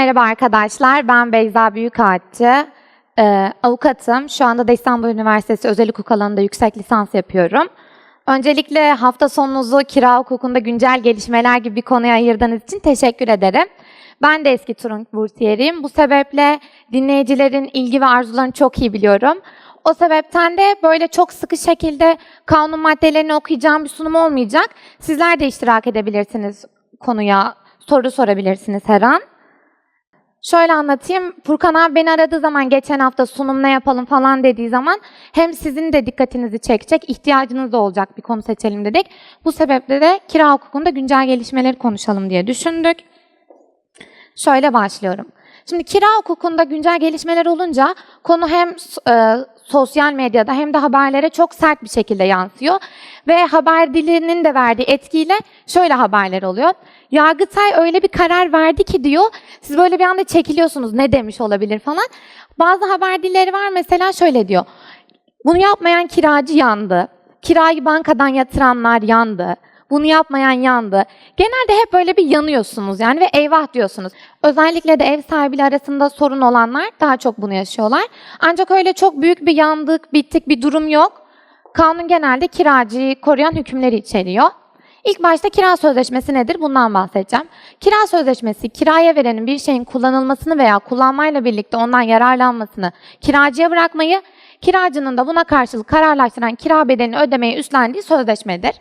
Merhaba arkadaşlar, ben Beyza Büyükağaççı. Ee, avukatım. Şu anda da İstanbul Üniversitesi Özel Hukuk alanında yüksek lisans yapıyorum. Öncelikle hafta sonunuzu kira hukukunda güncel gelişmeler gibi bir konuya ayırdığınız için teşekkür ederim. Ben de eski Turunç Bursiyeriyim. Bu sebeple dinleyicilerin ilgi ve arzularını çok iyi biliyorum. O sebepten de böyle çok sıkı şekilde kanun maddelerini okuyacağım bir sunum olmayacak. Sizler de iştirak edebilirsiniz konuya, soru sorabilirsiniz her an. Şöyle anlatayım. Furkan abi beni aradığı zaman geçen hafta sunum ne yapalım falan dediği zaman hem sizin de dikkatinizi çekecek, ihtiyacınız da olacak bir konu seçelim dedik. Bu sebeple de kira hukukunda güncel gelişmeleri konuşalım diye düşündük. Şöyle başlıyorum. Şimdi kira hukukunda güncel gelişmeler olunca konu hem e, sosyal medyada hem de haberlere çok sert bir şekilde yansıyor. Ve haber dilinin de verdiği etkiyle şöyle haberler oluyor. Yargıtay öyle bir karar verdi ki diyor, siz böyle bir anda çekiliyorsunuz ne demiş olabilir falan. Bazı haber dilleri var mesela şöyle diyor. Bunu yapmayan kiracı yandı. Kirayı bankadan yatıranlar yandı. Bunu yapmayan yandı. Genelde hep böyle bir yanıyorsunuz yani ve eyvah diyorsunuz. Özellikle de ev sahibiyle arasında sorun olanlar daha çok bunu yaşıyorlar. Ancak öyle çok büyük bir yandık, bittik bir durum yok. Kanun genelde kiracıyı koruyan hükümleri içeriyor. İlk başta kira sözleşmesi nedir? Bundan bahsedeceğim. Kira sözleşmesi, kiraya verenin bir şeyin kullanılmasını veya kullanmayla birlikte ondan yararlanmasını kiracıya bırakmayı, kiracının da buna karşılık kararlaştıran kira bedelini ödemeyi üstlendiği sözleşmedir.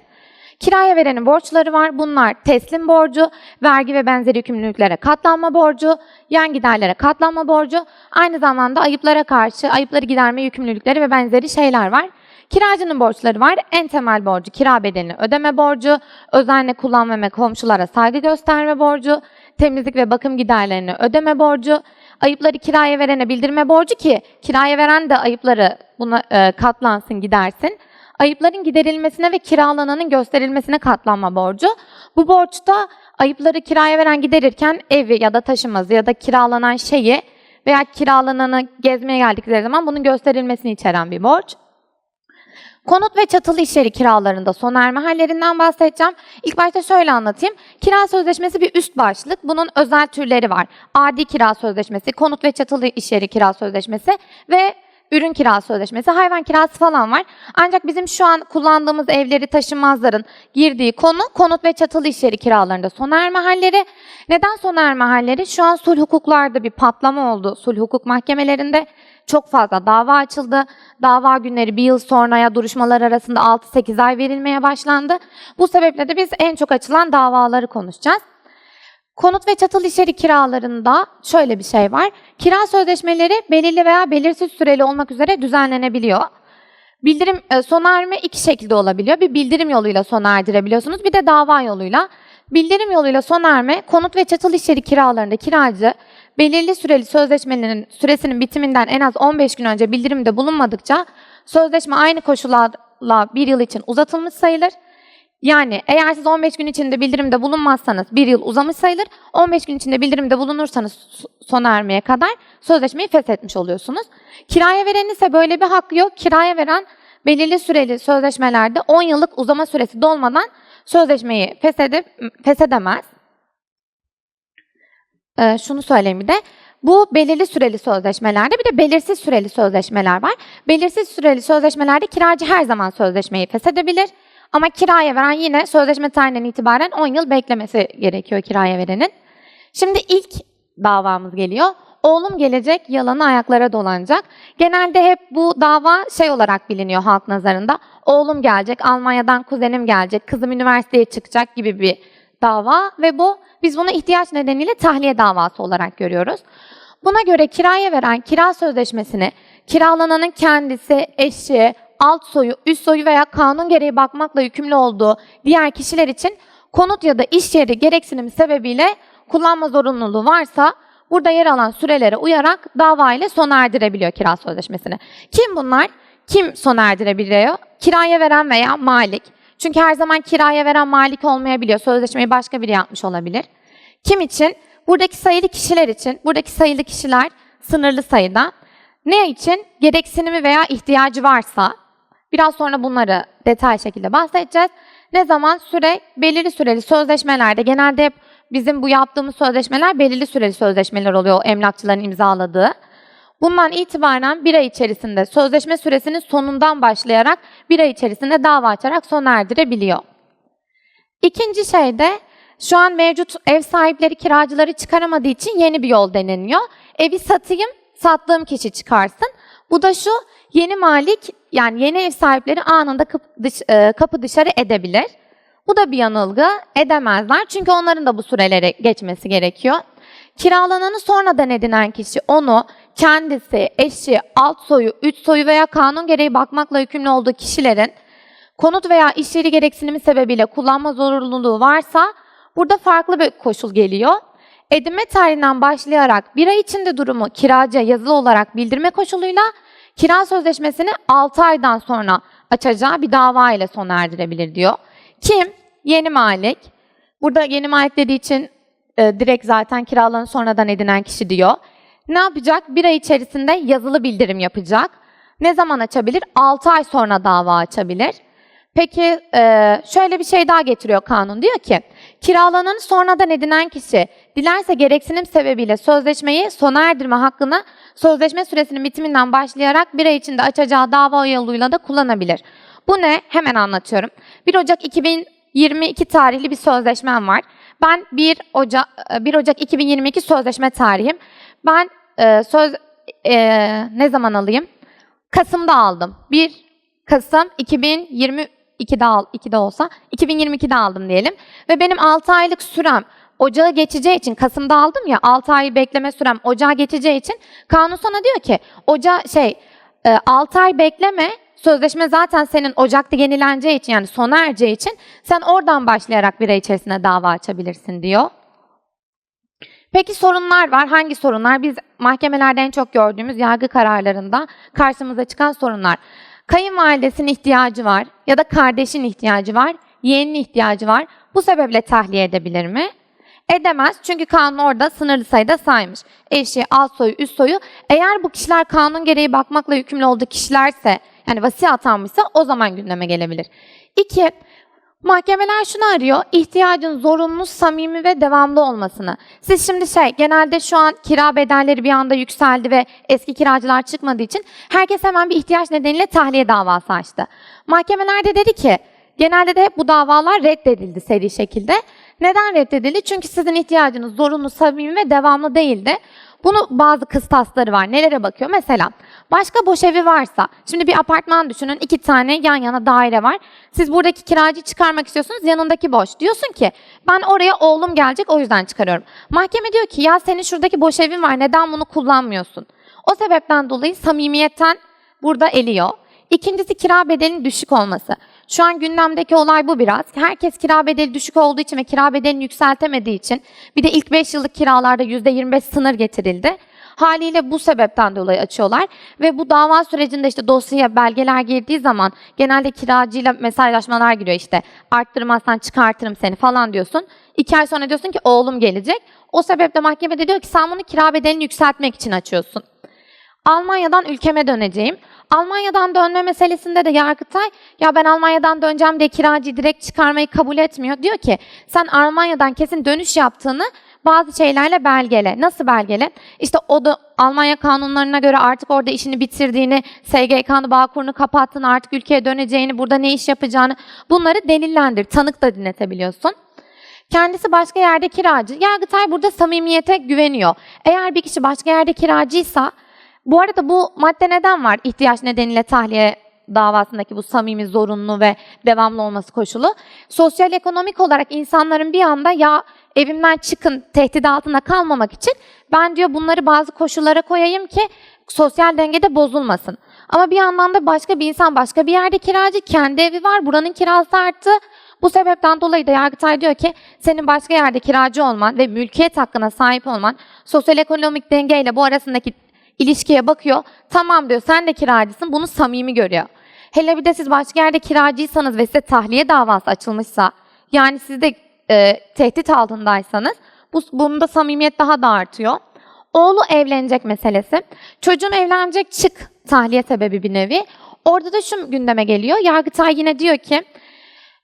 Kiraya verenin borçları var. Bunlar teslim borcu, vergi ve benzeri yükümlülüklere katlanma borcu, yan giderlere katlanma borcu, aynı zamanda ayıplara karşı ayıpları giderme yükümlülükleri ve benzeri şeyler var. Kiracının borçları var. En temel borcu kira bedelini ödeme borcu, özenle kullanma komşulara saygı gösterme borcu, temizlik ve bakım giderlerini ödeme borcu, ayıpları kiraya verene bildirme borcu ki kiraya veren de ayıpları buna e, katlansın gidersin. Ayıpların giderilmesine ve kiralananın gösterilmesine katlanma borcu. Bu borçta ayıpları kiraya veren giderirken evi ya da taşımazı ya da kiralanan şeyi veya kiralananı gezmeye geldikleri zaman bunun gösterilmesini içeren bir borç. Konut ve çatılı iş yeri kiralarında son erme hallerinden bahsedeceğim. İlk başta şöyle anlatayım. Kira sözleşmesi bir üst başlık. Bunun özel türleri var. Adi kira sözleşmesi, konut ve çatılı iş yeri kira sözleşmesi ve ürün kira sözleşmesi, hayvan kirası falan var. Ancak bizim şu an kullandığımız evleri taşınmazların girdiği konu konut ve çatılı iş yeri kiralarında sona erme halleri. Neden sona erme halleri? Şu an sulh hukuklarda bir patlama oldu. Sulh hukuk mahkemelerinde çok fazla dava açıldı. Dava günleri bir yıl sonraya duruşmalar arasında 6-8 ay verilmeye başlandı. Bu sebeple de biz en çok açılan davaları konuşacağız. Konut ve çatılı içeri kiralarında şöyle bir şey var. Kira sözleşmeleri belirli veya belirsiz süreli olmak üzere düzenlenebiliyor. Bildirim e, sona erme iki şekilde olabiliyor. Bir bildirim yoluyla sona erdirebiliyorsunuz, bir de dava yoluyla. Bildirim yoluyla sona erme, konut ve çatılı içeri kiralarında kiracı belirli süreli sözleşmenin süresinin bitiminden en az 15 gün önce bildirimde bulunmadıkça sözleşme aynı koşullarla bir yıl için uzatılmış sayılır. Yani eğer siz 15 gün içinde bildirimde bulunmazsanız bir yıl uzamış sayılır. 15 gün içinde bildirimde bulunursanız sona ermeye kadar sözleşmeyi feshetmiş oluyorsunuz. Kiraya verenin ise böyle bir hakkı yok. Kiraya veren belirli süreli sözleşmelerde 10 yıllık uzama süresi dolmadan sözleşmeyi feshedip, feshedemez. Ee, şunu söyleyeyim bir de. Bu belirli süreli sözleşmelerde bir de belirsiz süreli sözleşmeler var. Belirsiz süreli sözleşmelerde kiracı her zaman sözleşmeyi feshedebilir. Ama kiraya veren yine sözleşme tarihinden itibaren 10 yıl beklemesi gerekiyor kiraya verenin. Şimdi ilk davamız geliyor. Oğlum gelecek, yalanı ayaklara dolanacak. Genelde hep bu dava şey olarak biliniyor halk nazarında. Oğlum gelecek, Almanya'dan kuzenim gelecek, kızım üniversiteye çıkacak gibi bir dava ve bu biz bunu ihtiyaç nedeniyle tahliye davası olarak görüyoruz. Buna göre kiraya veren kira sözleşmesini kiralananın kendisi, eşi, alt soyu, üst soyu veya kanun gereği bakmakla yükümlü olduğu diğer kişiler için konut ya da iş yeri gereksinimi sebebiyle kullanma zorunluluğu varsa burada yer alan sürelere uyarak dava ile sona erdirebiliyor kira sözleşmesini. Kim bunlar? Kim sona erdirebiliyor? Kiraya veren veya malik. Çünkü her zaman kiraya veren malik olmayabiliyor. Sözleşmeyi başka biri yapmış olabilir. Kim için? Buradaki sayılı kişiler için. Buradaki sayılı kişiler sınırlı sayıda. Ne için? Gereksinimi veya ihtiyacı varsa Biraz sonra bunları detay şekilde bahsedeceğiz. Ne zaman? Süre, belirli süreli sözleşmelerde genelde hep bizim bu yaptığımız sözleşmeler belirli süreli sözleşmeler oluyor emlakçıların imzaladığı. Bundan itibaren bir ay içerisinde sözleşme süresinin sonundan başlayarak bir ay içerisinde dava açarak sona erdirebiliyor. İkinci şey de şu an mevcut ev sahipleri kiracıları çıkaramadığı için yeni bir yol deneniyor. Evi satayım, sattığım kişi çıkarsın. Bu da şu, yeni malik yani yeni ev sahipleri anında e, kapı dışarı edebilir. Bu da bir yanılgı, edemezler çünkü onların da bu sürelere geçmesi gerekiyor. Kiralananı sonradan edinen kişi onu kendisi, eşi, alt soyu, üç soyu veya kanun gereği bakmakla yükümlü olduğu kişilerin konut veya iş yeri gereksinimi sebebiyle kullanma zorunluluğu varsa burada farklı bir koşul geliyor. Edinme tarihinden başlayarak bir ay içinde durumu kiracıya yazılı olarak bildirme koşuluyla kira sözleşmesini 6 aydan sonra açacağı bir dava ile sona erdirebilir diyor. Kim? Yeni malik. Burada yeni malik dediği için e, direkt zaten kiralarını sonradan edinen kişi diyor. Ne yapacak? Bir ay içerisinde yazılı bildirim yapacak. Ne zaman açabilir? 6 ay sonra dava açabilir. Peki e, şöyle bir şey daha getiriyor kanun. Diyor ki kiralananı sonradan edinen kişi dilerse gereksinim sebebiyle sözleşmeyi sona erdirme hakkını sözleşme süresinin bitiminden başlayarak bir ay içinde açacağı dava yoluyla da kullanabilir. Bu ne? Hemen anlatıyorum. 1 Ocak 2022 tarihli bir sözleşmem var. Ben 1 Ocak, 1 Ocak 2022 sözleşme tarihim. Ben e, söz e, ne zaman alayım? Kasım'da aldım. 1 Kasım 2022'de al, 2'de olsa 2022'de aldım diyelim. Ve benim 6 aylık sürem ocağı geçeceği için Kasım'da aldım ya 6 ay bekleme sürem ocağı geçeceği için kanun sana diyor ki oca şey e, 6 ay bekleme sözleşme zaten senin Ocak'ta yenileneceği için yani sona ereceği için sen oradan başlayarak bir ay içerisinde dava açabilirsin diyor. Peki sorunlar var. Hangi sorunlar? Biz mahkemelerde en çok gördüğümüz yargı kararlarında karşımıza çıkan sorunlar. Kayınvalidesinin ihtiyacı var ya da kardeşin ihtiyacı var, yeğenin ihtiyacı var. Bu sebeple tahliye edebilir mi? Edemez çünkü kanun orada sınırlı sayıda saymış. Eşi, alt soyu, üst soyu. Eğer bu kişiler kanun gereği bakmakla yükümlü olduğu kişilerse, yani vasi atanmışsa o zaman gündeme gelebilir. İki, Mahkemeler şunu arıyor, ihtiyacın zorunlu, samimi ve devamlı olmasını. Siz şimdi şey, genelde şu an kira bedelleri bir anda yükseldi ve eski kiracılar çıkmadığı için herkes hemen bir ihtiyaç nedeniyle tahliye davası açtı. Mahkemeler de dedi ki, genelde de hep bu davalar reddedildi seri şekilde. Neden reddedildi? Çünkü sizin ihtiyacınız zorunlu, samimi ve devamlı değildi. Bunu bazı kıstasları var. Nelere bakıyor? Mesela başka boş evi varsa, şimdi bir apartman düşünün, iki tane yan yana daire var. Siz buradaki kiracıyı çıkarmak istiyorsunuz, yanındaki boş. Diyorsun ki ben oraya oğlum gelecek o yüzden çıkarıyorum. Mahkeme diyor ki ya senin şuradaki boş evin var neden bunu kullanmıyorsun? O sebepten dolayı samimiyetten burada eliyor. İkincisi kira bedelinin düşük olması. Şu an gündemdeki olay bu biraz. Herkes kira bedeli düşük olduğu için ve kira bedelini yükseltemediği için bir de ilk 5 yıllık kiralarda %25 sınır getirildi. Haliyle bu sebepten dolayı açıyorlar ve bu dava sürecinde işte dosyaya belgeler girdiği zaman genelde kiracıyla mesajlaşmalar giriyor işte arttırmazsan çıkartırım seni falan diyorsun. İki ay sonra diyorsun ki oğlum gelecek. O sebeple mahkeme de diyor ki sen bunu kira bedelini yükseltmek için açıyorsun. Almanya'dan ülkeme döneceğim. Almanya'dan dönme meselesinde de Yargıtay ya ben Almanya'dan döneceğim diye kiracıyı direkt çıkarmayı kabul etmiyor. Diyor ki sen Almanya'dan kesin dönüş yaptığını bazı şeylerle belgele. Nasıl belgele? İşte o da Almanya kanunlarına göre artık orada işini bitirdiğini, SGK'nı, Bağkur'unu kapattığını, artık ülkeye döneceğini, burada ne iş yapacağını bunları delillendir. Tanık da dinletebiliyorsun. Kendisi başka yerde kiracı. Yargıtay burada samimiyete güveniyor. Eğer bir kişi başka yerde kiracıysa bu arada bu madde neden var? İhtiyaç nedeniyle tahliye davasındaki bu samimi, zorunlu ve devamlı olması koşulu. Sosyal ekonomik olarak insanların bir anda ya evimden çıkın tehdit altında kalmamak için ben diyor bunları bazı koşullara koyayım ki sosyal dengede bozulmasın. Ama bir yandan da başka bir insan başka bir yerde kiracı, kendi evi var, buranın kirası arttı. Bu sebepten dolayı da Yargıtay diyor ki senin başka yerde kiracı olman ve mülkiyet hakkına sahip olman sosyal ekonomik dengeyle bu arasındaki ilişkiye bakıyor. Tamam diyor sen de kiracısın bunu samimi görüyor. Hele bir de siz başka yerde kiracıysanız ve size tahliye davası açılmışsa yani siz de e, tehdit altındaysanız bu, bunda samimiyet daha da artıyor. Oğlu evlenecek meselesi. Çocuğum evlenecek çık tahliye sebebi bir nevi. Orada da şu gündeme geliyor. Yargıtay yine diyor ki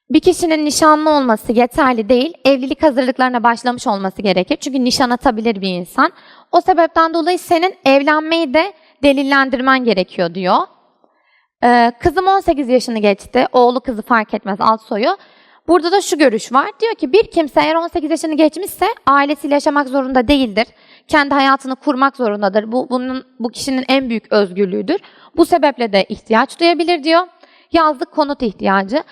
bir kişinin nişanlı olması yeterli değil, evlilik hazırlıklarına başlamış olması gerekir. Çünkü nişan atabilir bir insan. O sebepten dolayı senin evlenmeyi de delillendirmen gerekiyor diyor. Ee, kızım 18 yaşını geçti. Oğlu kızı fark etmez alt soyu. Burada da şu görüş var. Diyor ki bir kimse eğer 18 yaşını geçmişse ailesiyle yaşamak zorunda değildir. Kendi hayatını kurmak zorundadır. Bu bunun bu kişinin en büyük özgürlüğüdür. Bu sebeple de ihtiyaç duyabilir diyor. Yazlık konut ihtiyacı.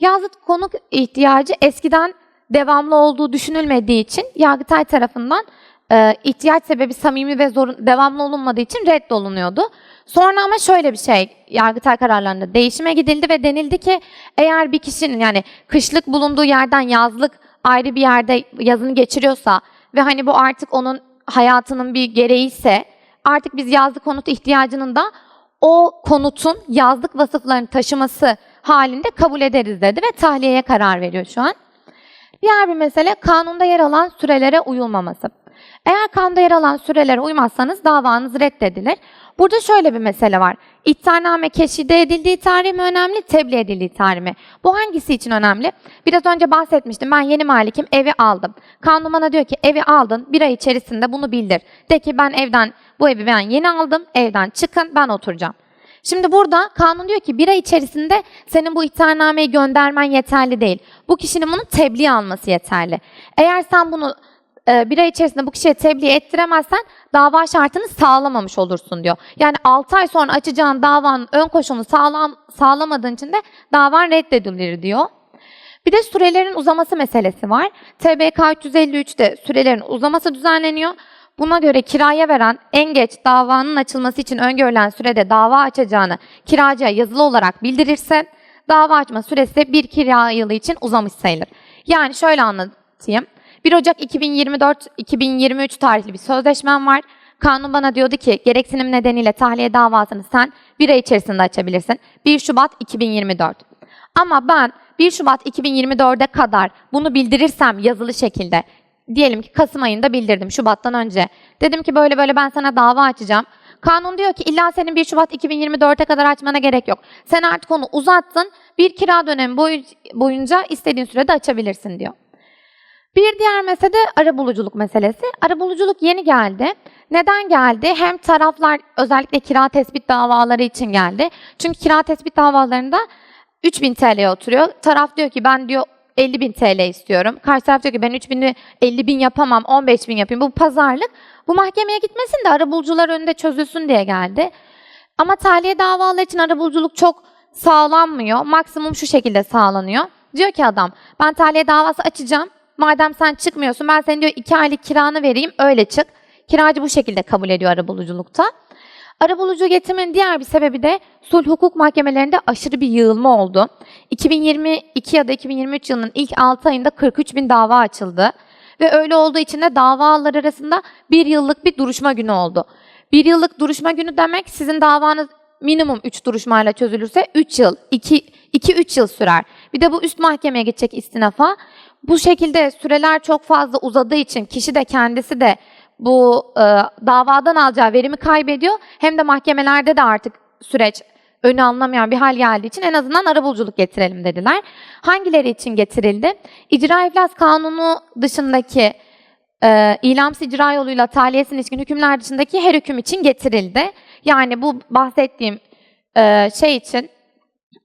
Yazlık konut ihtiyacı eskiden devamlı olduğu düşünülmediği için Yargıtay tarafından e, ihtiyaç sebebi samimi ve zorun, devamlı olunmadığı için reddolunuyordu. Sonra ama şöyle bir şey Yargıtay kararlarında değişime gidildi ve denildi ki eğer bir kişinin yani kışlık bulunduğu yerden yazlık ayrı bir yerde yazını geçiriyorsa ve hani bu artık onun hayatının bir gereği ise artık biz yazlık konut ihtiyacının da o konutun yazlık vasıflarını taşıması halinde kabul ederiz dedi ve tahliyeye karar veriyor şu an. Diğer bir mesele kanunda yer alan sürelere uyulmaması. Eğer kanunda yer alan sürelere uymazsanız davanız reddedilir. Burada şöyle bir mesele var. İddianame keşide edildiği tarih mi önemli, tebliğ edildiği tarih mi? Bu hangisi için önemli? Biraz önce bahsetmiştim. Ben yeni malikim, evi aldım. Kanun diyor ki evi aldın, bir ay içerisinde bunu bildir. De ki ben evden, bu evi ben yeni aldım, evden çıkın, ben oturacağım. Şimdi burada kanun diyor ki bir ay içerisinde senin bu iddianameyi göndermen yeterli değil. Bu kişinin bunu tebliğ alması yeterli. Eğer sen bunu e, bir ay içerisinde bu kişiye tebliğ ettiremezsen dava şartını sağlamamış olursun diyor. Yani 6 ay sonra açacağın davanın ön koşulunu sağlam, sağlamadığın için de davan reddedilir diyor. Bir de sürelerin uzaması meselesi var. TBK 353'te sürelerin uzaması düzenleniyor. Buna göre kiraya veren en geç davanın açılması için öngörülen sürede dava açacağını kiracıya yazılı olarak bildirirse dava açma süresi bir kira yılı için uzamış sayılır. Yani şöyle anlatayım. 1 Ocak 2024-2023 tarihli bir sözleşmem var. Kanun bana diyordu ki gereksinim nedeniyle tahliye davasını sen bir ay içerisinde açabilirsin. 1 Şubat 2024. Ama ben 1 Şubat 2024'e kadar bunu bildirirsem yazılı şekilde diyelim ki Kasım ayında bildirdim Şubat'tan önce. Dedim ki böyle böyle ben sana dava açacağım. Kanun diyor ki illa senin 1 Şubat 2024'e kadar açmana gerek yok. Sen artık onu uzattın. Bir kira dönemi boyu- boyunca istediğin sürede açabilirsin diyor. Bir diğer mesele de arabuluculuk meselesi. Arabuluculuk yeni geldi. Neden geldi? Hem taraflar özellikle kira tespit davaları için geldi. Çünkü kira tespit davalarında 3000 TL'ye oturuyor. Taraf diyor ki ben diyor 50 bin TL istiyorum. Karşı taraf diyor ki ben 3000'i 50 bin yapamam 15 bin yapayım. Bu pazarlık. Bu mahkemeye gitmesin de arabulucular önünde çözülsün diye geldi. Ama tahliye davaları için arabuluculuk çok sağlanmıyor. Maksimum şu şekilde sağlanıyor. Diyor ki adam ben tahliye davası açacağım. Madem sen çıkmıyorsun ben senin diyor iki aylık kiranı vereyim öyle çık. Kiracı bu şekilde kabul ediyor arabuluculukta. Arabulucu getirmenin diğer bir sebebi de sulh hukuk mahkemelerinde aşırı bir yığılma oldu. 2022 ya da 2023 yılının ilk 6 ayında 43 bin dava açıldı. Ve öyle olduğu için de davalar arasında bir yıllık bir duruşma günü oldu. Bir yıllık duruşma günü demek sizin davanız minimum 3 duruşmayla çözülürse 3 yıl, 2-3 yıl sürer. Bir de bu üst mahkemeye gidecek istinafa. Bu şekilde süreler çok fazla uzadığı için kişi de kendisi de bu e, davadan alacağı verimi kaybediyor. Hem de mahkemelerde de artık süreç önü alınamayan bir hal geldiği için en azından arabuluculuk getirelim dediler. Hangileri için getirildi? İcra iflas kanunu dışındaki e, ilamsı icra yoluyla tahliyesine ilişkin hükümler dışındaki her hüküm için getirildi. Yani bu bahsettiğim e, şey için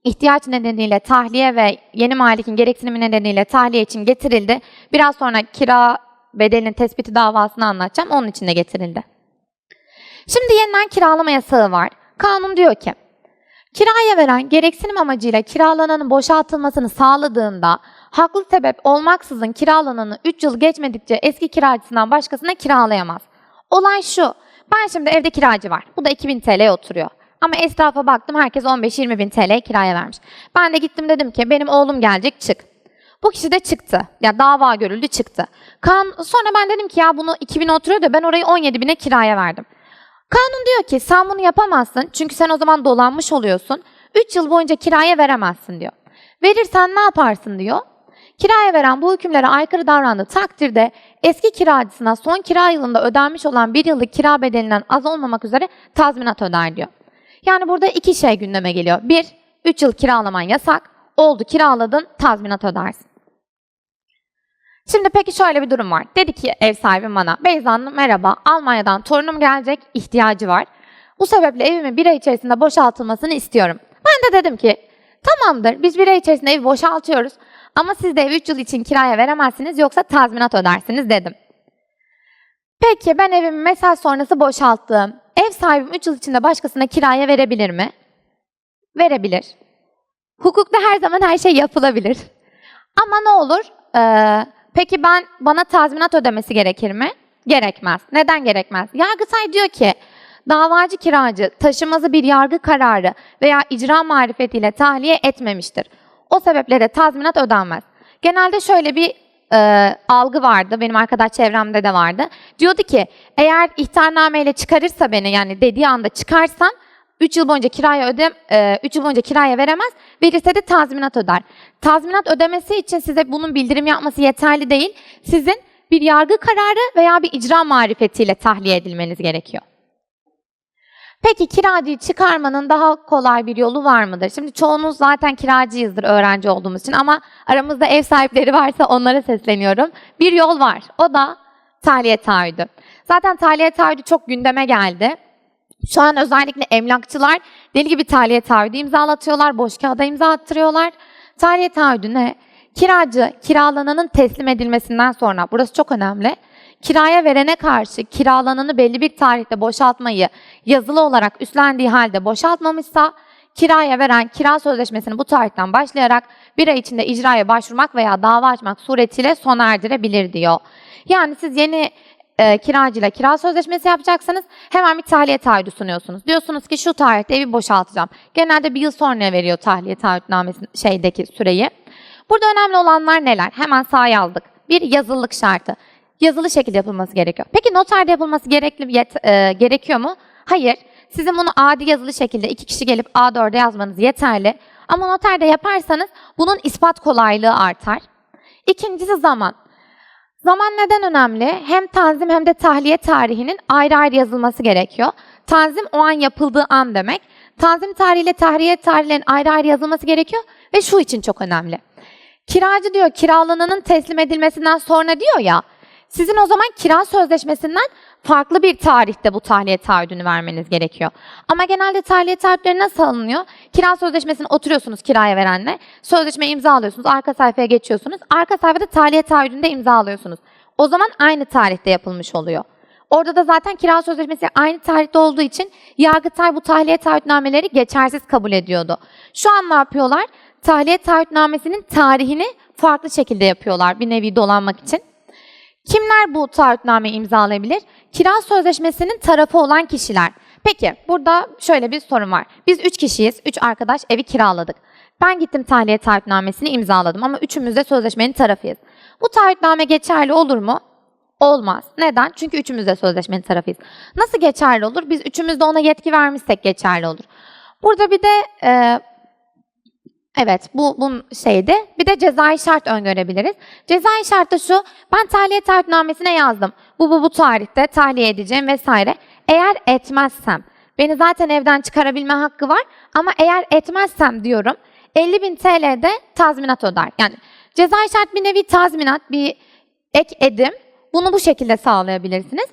ihtiyaç nedeniyle tahliye ve yeni malikin gereksinimi nedeniyle tahliye için getirildi. Biraz sonra kira bedelinin tespiti davasını anlatacağım. Onun için de getirildi. Şimdi yeniden kiralama yasağı var. Kanun diyor ki, kiraya veren gereksinim amacıyla kiralananın boşaltılmasını sağladığında haklı sebep olmaksızın kiralananı 3 yıl geçmedikçe eski kiracısından başkasına kiralayamaz. Olay şu, ben şimdi evde kiracı var. Bu da 2000 TL'ye oturuyor. Ama etrafa baktım herkes 15-20 bin TL kiraya vermiş. Ben de gittim dedim ki benim oğlum gelecek çık. Bu kişi de çıktı. Ya dava görüldü çıktı. Kan sonra ben dedim ki ya bunu 2000'e oturuyor da ben orayı 17 bine kiraya verdim. Kanun diyor ki sen bunu yapamazsın çünkü sen o zaman dolanmış oluyorsun. 3 yıl boyunca kiraya veremezsin diyor. Verirsen ne yaparsın diyor. Kiraya veren bu hükümlere aykırı davrandığı takdirde eski kiracısına son kira yılında ödenmiş olan bir yıllık kira bedelinden az olmamak üzere tazminat öder diyor. Yani burada iki şey gündeme geliyor. Bir, 3 yıl kiralaman yasak. oldu kiraladın tazminat ödersin. Şimdi peki şöyle bir durum var. Dedi ki ev sahibi bana, Beyza Hanım merhaba, Almanya'dan torunum gelecek, ihtiyacı var. Bu sebeple evimin bir ay içerisinde boşaltılmasını istiyorum. Ben de dedim ki, tamamdır biz bir ay içerisinde evi boşaltıyoruz ama siz de evi 3 yıl için kiraya veremezsiniz yoksa tazminat ödersiniz dedim. Peki ben evimi mesaj sonrası boşalttım. Ev sahibim 3 yıl içinde başkasına kiraya verebilir mi? Verebilir. Hukukta her zaman her şey yapılabilir. Ama ne olur? Ee, peki ben bana tazminat ödemesi gerekir mi? Gerekmez. Neden gerekmez? Yargıtay diyor ki davacı kiracı taşımazı bir yargı kararı veya icra marifetiyle tahliye etmemiştir. O sebeple de tazminat ödenmez. Genelde şöyle bir e, algı vardı. Benim arkadaş çevremde de vardı. Diyordu ki eğer ihtarnameyle çıkarırsa beni yani dediği anda çıkarsam 3 yıl boyunca kiraya ödem 3 yıl boyunca kiraya veremez. Verirse de tazminat öder. Tazminat ödemesi için size bunun bildirim yapması yeterli değil. Sizin bir yargı kararı veya bir icra marifetiyle tahliye edilmeniz gerekiyor. Peki kiracıyı çıkarmanın daha kolay bir yolu var mıdır? Şimdi çoğunuz zaten kiracıyızdır öğrenci olduğumuz için ama aramızda ev sahipleri varsa onlara sesleniyorum. Bir yol var. O da tahliye taahhüdü. Zaten tahliye taahhüdü çok gündeme geldi. Şu an özellikle emlakçılar deli gibi tahliye taahhüdü imzalatıyorlar, boş kağıda imza attırıyorlar. Tahliye taahhüdü ne? Kiracı, kiralananın teslim edilmesinden sonra, burası çok önemli, kiraya verene karşı kiralananı belli bir tarihte boşaltmayı yazılı olarak üstlendiği halde boşaltmamışsa, kiraya veren kira sözleşmesini bu tarihten başlayarak bir ay içinde icraya başvurmak veya dava açmak suretiyle sona erdirebilir diyor. Yani siz yeni e, kiracıyla kira sözleşmesi yapacaksanız hemen bir tahliye taahhüdü sunuyorsunuz. Diyorsunuz ki şu tarihte evi boşaltacağım. Genelde bir yıl sonra veriyor tahliye taahhütnamesi şeydeki süreyi. Burada önemli olanlar neler? Hemen sağa yazdık. Bir yazılılık şartı. Yazılı şekilde yapılması gerekiyor. Peki noterde yapılması gerekli yet, e, gerekiyor mu? Hayır. Sizin bunu adi yazılı şekilde iki kişi gelip A4'e yazmanız yeterli. Ama noterde yaparsanız bunun ispat kolaylığı artar. İkincisi zaman. Zaman neden önemli? Hem tanzim hem de tahliye tarihinin ayrı ayrı yazılması gerekiyor. Tanzim o an yapıldığı an demek. Tanzim tarihiyle tahliye tarihlerin ayrı ayrı yazılması gerekiyor ve şu için çok önemli. Kiracı diyor kiralananın teslim edilmesinden sonra diyor ya, sizin o zaman kira sözleşmesinden farklı bir tarihte bu tahliye taahhüdünü vermeniz gerekiyor. Ama genelde tahliye taahhütleri nasıl alınıyor? Kira sözleşmesine oturuyorsunuz kiraya verenle. Sözleşmeyi imzalıyorsunuz. Arka sayfaya geçiyorsunuz. Arka sayfada tahliye taahhüdünü de imzalıyorsunuz. O zaman aynı tarihte yapılmış oluyor. Orada da zaten kira sözleşmesi aynı tarihte olduğu için Yargıtay bu tahliye taahhütnameleri geçersiz kabul ediyordu. Şu an ne yapıyorlar? Tahliye taahhütnamesinin tarihini farklı şekilde yapıyorlar bir nevi dolanmak için. Kimler bu taahhütnameyi imzalayabilir? Kira sözleşmesinin tarafı olan kişiler. Peki burada şöyle bir sorun var. Biz üç kişiyiz, üç arkadaş evi kiraladık. Ben gittim tahliye taahhütnamesini imzaladım ama üçümüz de sözleşmenin tarafıyız. Bu taahhütname geçerli olur mu? Olmaz. Neden? Çünkü üçümüz de sözleşmenin tarafıyız. Nasıl geçerli olur? Biz üçümüz de ona yetki vermişsek geçerli olur. Burada bir de e, Evet bu, bu şeydi. Bir de cezai şart öngörebiliriz. Cezai şart da şu. Ben tahliye taahhütnamesine yazdım. Bu bu bu tarihte tahliye edeceğim vesaire. Eğer etmezsem beni zaten evden çıkarabilme hakkı var ama eğer etmezsem diyorum 50 bin TL'de tazminat öder. Yani cezai şart bir nevi tazminat, bir ek edim. Bunu bu şekilde sağlayabilirsiniz.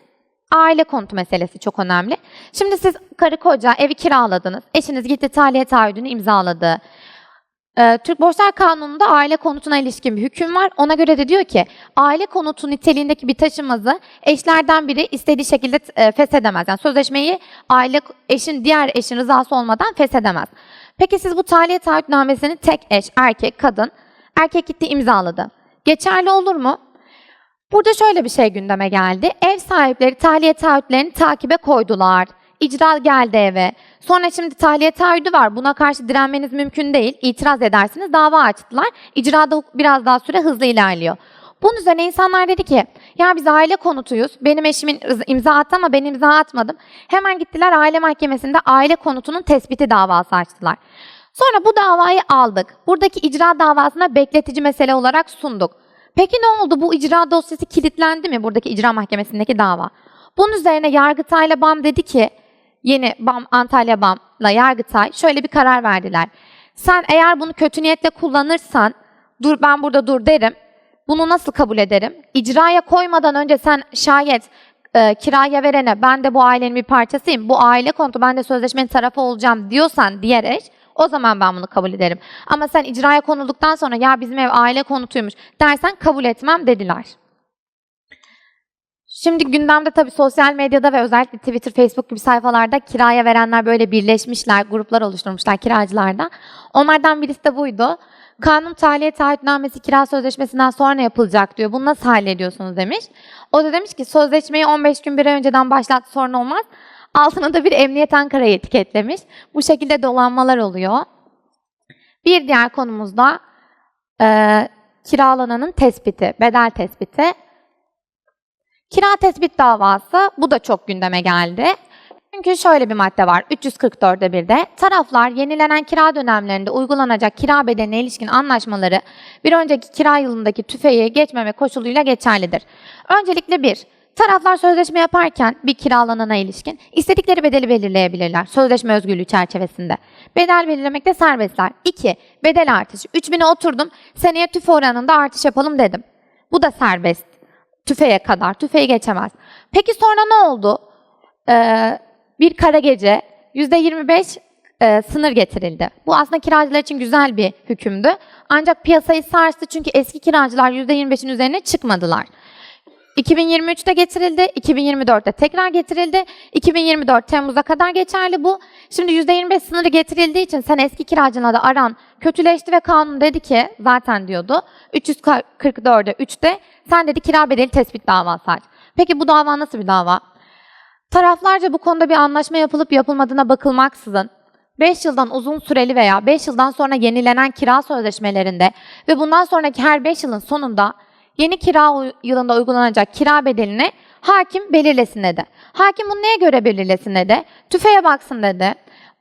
Aile konutu meselesi çok önemli. Şimdi siz karı koca evi kiraladınız. Eşiniz gitti tahliye taahhüdünü imzaladı. Ee, Türk Borçlar Kanunu'nda aile konutuna ilişkin bir hüküm var. Ona göre de diyor ki aile konutu niteliğindeki bir taşımazı eşlerden biri istediği şekilde e, feshedemez. Yani sözleşmeyi aile eşin diğer eşin rızası olmadan feshedemez. Peki siz bu tahliye taahhütnamesini tek eş, erkek, kadın, erkek gitti imzaladı. Geçerli olur mu? Burada şöyle bir şey gündeme geldi. Ev sahipleri tahliye taahhütlerini takibe koydular. İcra geldi eve. Sonra şimdi tahliye taahhüdü var. Buna karşı direnmeniz mümkün değil. İtiraz edersiniz. Dava açtılar. İcrada biraz daha süre hızlı ilerliyor. Bunun üzerine insanlar dedi ki ya biz aile konutuyuz. Benim eşimin imza attı ama ben imza atmadım. Hemen gittiler aile mahkemesinde aile konutunun tespiti davası açtılar. Sonra bu davayı aldık. Buradaki icra davasına bekletici mesele olarak sunduk. Peki ne oldu? Bu icra dosyası kilitlendi mi buradaki icra mahkemesindeki dava? Bunun üzerine Yargıtay'la BAM dedi ki, yeni BAM, Antalya BAM'la Yargıtay şöyle bir karar verdiler. Sen eğer bunu kötü niyetle kullanırsan, dur ben burada dur derim. Bunu nasıl kabul ederim? İcraya koymadan önce sen şayet e, kiraya verene ben de bu ailenin bir parçasıyım, bu aile konutu ben de sözleşmenin tarafı olacağım diyorsan diğer eş, o zaman ben bunu kabul ederim. Ama sen icraya konulduktan sonra ya bizim ev aile konutuymuş dersen kabul etmem dediler. Şimdi gündemde tabii sosyal medyada ve özellikle Twitter, Facebook gibi sayfalarda kiraya verenler böyle birleşmişler, gruplar oluşturmuşlar kiracılarda. Onlardan birisi de buydu. Kanun tahliye taahhütnamesi kira sözleşmesinden sonra yapılacak diyor. Bunu nasıl hallediyorsunuz demiş. O da demiş ki sözleşmeyi 15 gün bir önceden başlat sorun olmaz. Altına da bir emniyet Ankara'yı etiketlemiş. Bu şekilde dolanmalar oluyor. Bir diğer konumuz da e, kiralananın tespiti, bedel tespiti. Kira tespit davası bu da çok gündeme geldi. Çünkü şöyle bir madde var 344'de bir taraflar yenilenen kira dönemlerinde uygulanacak kira bedeline ilişkin anlaşmaları bir önceki kira yılındaki tüfeği geçmeme koşuluyla geçerlidir. Öncelikle bir, taraflar sözleşme yaparken bir kiralanana ilişkin istedikleri bedeli belirleyebilirler sözleşme özgürlüğü çerçevesinde. Bedel belirlemekte serbestler. 2. Bedel artışı. 3000'e oturdum seneye tüfe oranında artış yapalım dedim. Bu da serbest. Tüfeğe kadar. Tüfeği geçemez. Peki sonra ne oldu? Ee, bir kara gece %25 e, sınır getirildi. Bu aslında kiracılar için güzel bir hükümdü. Ancak piyasayı sarstı çünkü eski kiracılar %25'in üzerine çıkmadılar. 2023'te getirildi, 2024'te tekrar getirildi. 2024 Temmuz'a kadar geçerli bu. Şimdi %25 sınırı getirildiği için sen eski kiracına da aran kötüleşti ve kanun dedi ki zaten diyordu 344'e 3'te sen dedi kira bedeli tespit davası aç. Peki bu dava nasıl bir dava? Taraflarca bu konuda bir anlaşma yapılıp yapılmadığına bakılmaksızın 5 yıldan uzun süreli veya 5 yıldan sonra yenilenen kira sözleşmelerinde ve bundan sonraki her 5 yılın sonunda yeni kira yılında uygulanacak kira bedelini hakim belirlesin dedi. Hakim bunu neye göre belirlesin dedi? Tüfeğe baksın dedi.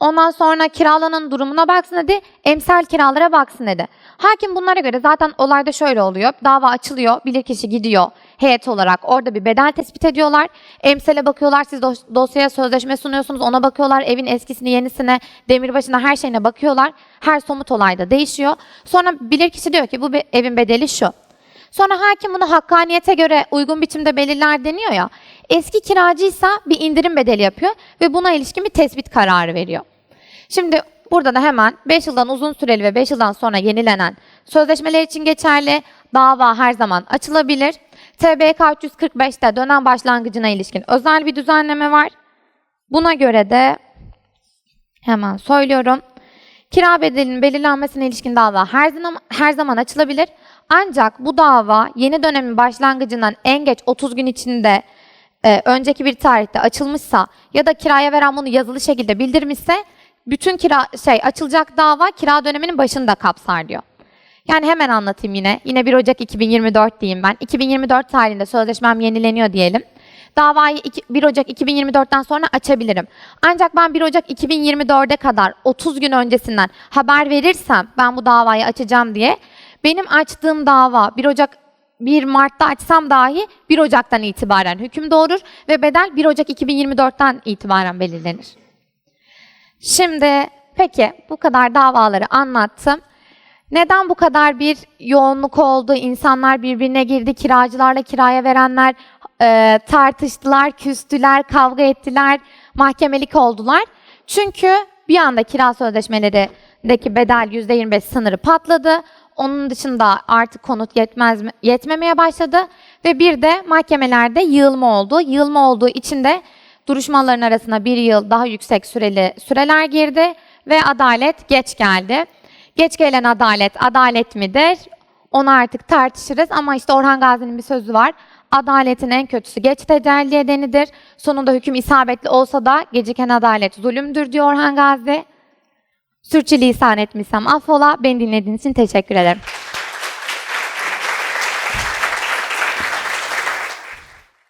Ondan sonra kiralanın durumuna baksın dedi. Emsal kiralara baksın dedi. Hakim bunlara göre zaten olayda şöyle oluyor. Dava açılıyor. Bilirkişi gidiyor heyet olarak. Orada bir bedel tespit ediyorlar. Emsale bakıyorlar. Siz dos- dosyaya sözleşme sunuyorsunuz. Ona bakıyorlar. Evin eskisini, yenisine, demirbaşına her şeyine bakıyorlar. Her somut olayda değişiyor. Sonra bilirkişi diyor ki bu evin bedeli şu. Sonra hakim bunu hakkaniyete göre uygun biçimde belirler deniyor ya. Eski kiracıysa bir indirim bedeli yapıyor ve buna ilişkin bir tespit kararı veriyor. Şimdi burada da hemen 5 yıldan uzun süreli ve 5 yıldan sonra yenilenen sözleşmeler için geçerli dava her zaman açılabilir. TBK 345'te dönem başlangıcına ilişkin özel bir düzenleme var. Buna göre de hemen söylüyorum. Kira bedelinin belirlenmesine ilişkin dava her zaman, her zaman açılabilir. Ancak bu dava yeni dönemin başlangıcından en geç 30 gün içinde e, önceki bir tarihte açılmışsa ya da kiraya veren bunu yazılı şekilde bildirmişse bütün kira şey açılacak dava kira döneminin başını da kapsar diyor. Yani hemen anlatayım yine. Yine 1 Ocak 2024 diyeyim ben. 2024 tarihinde sözleşmem yenileniyor diyelim. Davayı iki- 1 Ocak 2024'ten sonra açabilirim. Ancak ben 1 Ocak 2024'e kadar 30 gün öncesinden haber verirsem ben bu davayı açacağım diye benim açtığım dava 1 Ocak 1 Mart'ta açsam dahi 1 Ocak'tan itibaren hüküm doğurur ve bedel 1 Ocak 2024'ten itibaren belirlenir. Şimdi peki bu kadar davaları anlattım. Neden bu kadar bir yoğunluk oldu? İnsanlar birbirine girdi, kiracılarla kiraya verenler e, tartıştılar, küstüler, kavga ettiler, mahkemelik oldular. Çünkü bir anda kira sözleşmelerindeki bedel %25 sınırı patladı. Onun dışında artık konut yetmez yetmemeye başladı ve bir de mahkemelerde yığılma oldu. Yığılma olduğu için de duruşmaların arasına bir yıl daha yüksek süreli süreler girdi ve adalet geç geldi. Geç gelen adalet adalet midir? Onu artık tartışırız ama işte Orhan Gazi'nin bir sözü var. Adaletin en kötüsü geç tecelli edenidir. Sonunda hüküm isabetli olsa da geciken adalet zulümdür diyor Orhan Gazi. Sürçülisan etmişsem affola. Beni dinlediğiniz için teşekkür ederim.